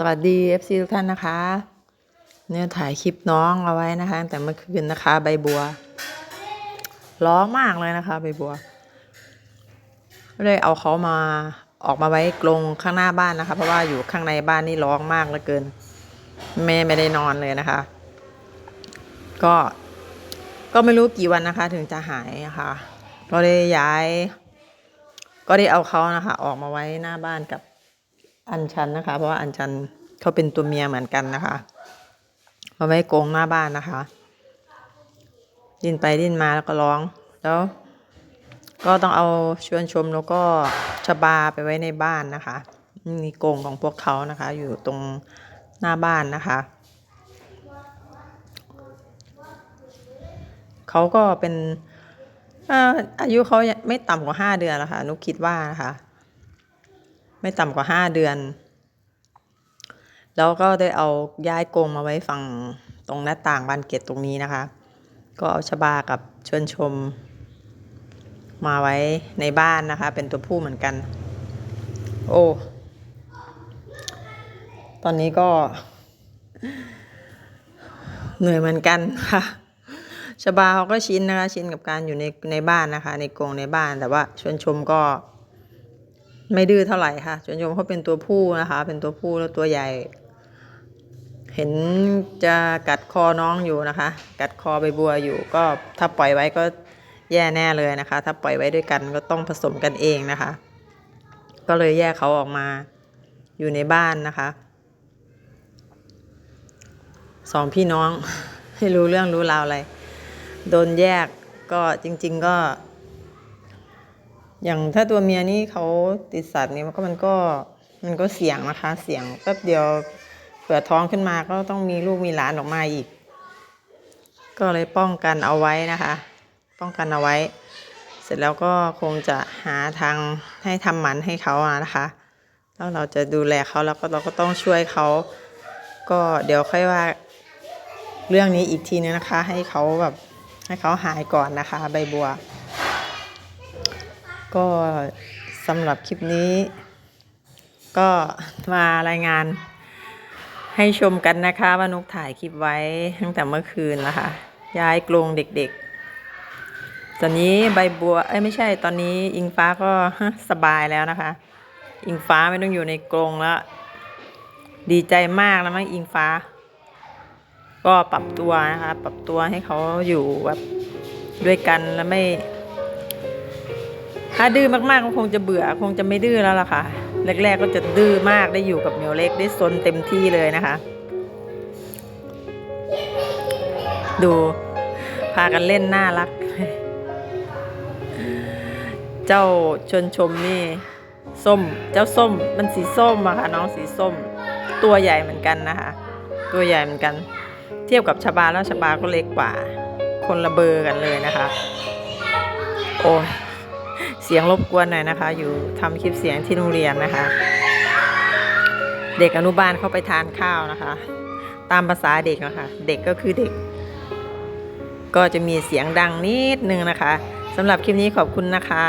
สวัสดี FC ทุกท่านนะคะ เนี่ยถ่ายคลิปน้องเอาไว้นะคะแต่เมื่อคืนนะคะ ใบบัว ร้องมากเลยนะคะ ใบบัวก็เลยเอาเขามาออกมาไว้กรงข้างหน้าบ้านนะคะ เพราะว่าอยู่ข้างในบ้านนี่ร้องมากเหลือเกิน แม่ไม่ได้นอนเลยนะคะ ก็ ก็ไม่รู้กี่วันนะคะ ถึงจะหายนะคะก็ได้ย้าย ก็ได้เอาเขานะคะ ออกมาไว้หน้าบ้านกับ อัญชันนะคะ เพราะว่าอัญชันเขาเป็นตัวเมียเหมือนกันนะคะมาไว้โกงหน้าบ้านนะคะ ดิ้นไปดิ้นมาแล้วก็ร้อง แล้ว ก็ต้องเอาชวนชมแล้วก็ชบาไปไว้ในบ้านนะคะมีโกงของพวกเขานะคะ อยู่ตรงหน้าบ้านนะคะเขาก็เป็นเอ่ออายุเขาไม่ต่ำกว่าห้าเดือนแล้วค่ะนุกคิดว่านะคะ ไม่ต่ำกว่าห้าเดือน แล้วก็ได้เอาย้ายกรงมาไว้ฝั่งตรงหน้าต่างบานเกตตรงนี้นะคะ ก็เอาชบากับเชิญชม มาไว้ในบ้านนะคะ เป็นตัวผู้เหมือนกัน โอ้ตอนนี้ก็ เหนื่อยเหมือนกันค่ะชบาเขาก็ชินนะคะ ชินกับการอยู่ในในบ้านนะคะ ในกรงในบ้านแต่ว่าชวนชมก็ ไม่ดื้อเท่าไหร่ค่ะชวนชมเขาเป็นตัวผู้นะคะ เป็นตัวผู้แล้วตัวใหญ่ เห็นจะกัดคอน้องอยู่นะคะ กัดคอใบบัวอยู่ ก็ถ้าปล่อยไว้ก็แย่แน่เลยนะคะ ถ้าปล่อยไว้ด้วยกันก็ต้องผสมกันเองนะคะ ก็เลยแยกเขาออกมาอยู่ในบ้านนะคะสองพี่น้องให้รู้เรื่องรู้ราวอะไร โดนแยกก็จริง ๆ ก็ อย่างถ้าตัวเมียนี่เขาติดสัตว์นี่มันก็มันก็มันก็เสี่ยงนะคะ เสี่ยงแป๊บเดียวเผื่อท้องขึ้นมาก็ต้องมีลูกมีหลานออกมาอีก ก็เลยป้องกันเอาไว้นะคะ ป้องกันเอาไว้ เสร็จแล้วก็คงจะหาทางให้ทำหมันให้เขาอะนะคะ แล้วเราจะดูแลเขาแล้วก็เราก็ต้องช่วยเขา ก็เดี๋ยวค่อยว่าเรื่องนี้อีกทีนึงนะคะ ให้เขาแบบให้เขาหายก่อนนะคะ ใบบัว ก็สำหรับคลิปนี้ ก็มารายงาน ให้ชมกันนะคะว่านกถ่ายคลิปไว้ตั้งแต่เมื่อคืนแล้วค่ะ ย้ายกรงเด็กๆ ตอนนี้ใบบัว เอ้ยไม่ใช่ตอนนี้อิงฟ้าก็สบายแล้วนะคะ อิงฟ้าไม่ต้องอยู่ในกรงแล้ว ดีใจมากแล้วมั้งอิงฟ้า ก็ปรับตัวนะคะ ปรับตัวให้เขาอยู่แบบด้วยกันแล้วไม่ ถ้าดื้อมากๆก็คงจะเบื่อคงจะไม่ดื้อแล้วล่ะค่ะ แรก ๆ ก็จะดื้อมากได้อยู่กับเหมียวเล็กได้ซนเต็มที่เลยนะคะ ดูพากันเล่นน่ารัก เจ้าชนชมนี่ ส้ม เจ้าส้ม มันสีส้มอะค่ะ น้องสีส้ม ตัวใหญ่เหมือนกันนะคะ ตัวใหญ่เหมือนกัน เทียบกับชบาแล้วชบาก็เล็กกว่า คนละเบอร์กันเลยนะคะ โอ้ย สียงรบกวนหน่อยนะคะ อยู่ทำคลิปเสียงที่โรงเรียนนะคะ เด็กอนุบาลเข้าไปทานข้าวนะคะ ตามภาษาเด็กนะคะ เด็กก็คือเด็ก ก็จะมีเสียงดังนิดนึงนะคะสำหรับคลิปนี้ขอบคุณนะคะ